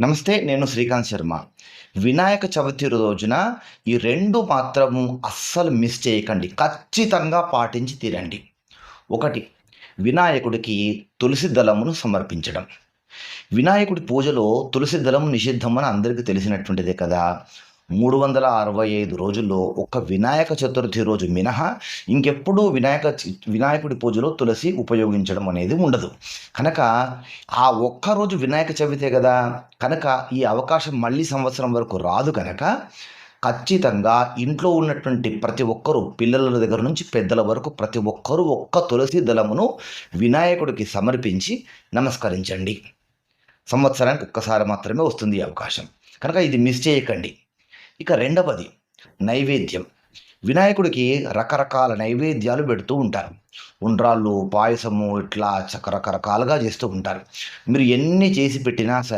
నమస్తే నేను శ్రీకాంత్ శర్మ. వినాయక చవితి రోజున ఈ రెండు మాత్రము అస్సలు మిస్ చేయకండి. ఖచ్చితంగా పాటించి తీరండి. ఒకటి వినాయకుడికి తులసి దళమును సమర్పించడం. వినాయకుడి పూజలో తులసి దళం నిషిద్ధం అని అందరికీ తెలిసినటువంటిదే కదా. మూడు వందల అరవై ఐదు రోజుల్లో ఒక్క వినాయక చతుర్థి రోజు మినహా ఇంకెప్పుడూ వినాయక వినాయకుడి పూజలో తులసి ఉపయోగించడం అనేది ఉండదు. కనుక ఆ ఒక్క రోజు వినాయక చవితే కదా కనుక ఈ అవకాశం మళ్ళీ సంవత్సరం వరకు రాదు కనుక ఖచ్చితంగా ఇంట్లో ఉన్నటువంటి ప్రతి ఒక్కరూ పిల్లల దగ్గర నుంచి పెద్దల వరకు ప్రతి ఒక్కరూ ఒక్క తులసి దళమును వినాయకుడికి సమర్పించి నమస్కరించండి. సంవత్సరానికి ఒక్కసారి మాత్రమే వస్తుంది ఈ అవకాశం. కనుక ఇది మిస్ చేయకండి. ఇక రెండవది నైవేద్యం. వినాయకుడికి రకరకాల నైవేద్యాలు పెడుతూ ఉంటారు. ఉండ్రాళ్ళు పాయసము ఇట్లా చక్క రకరకాలుగా చేస్తూ ఉంటారు. మీరు ఎన్ని చేసి పెట్టినా సరే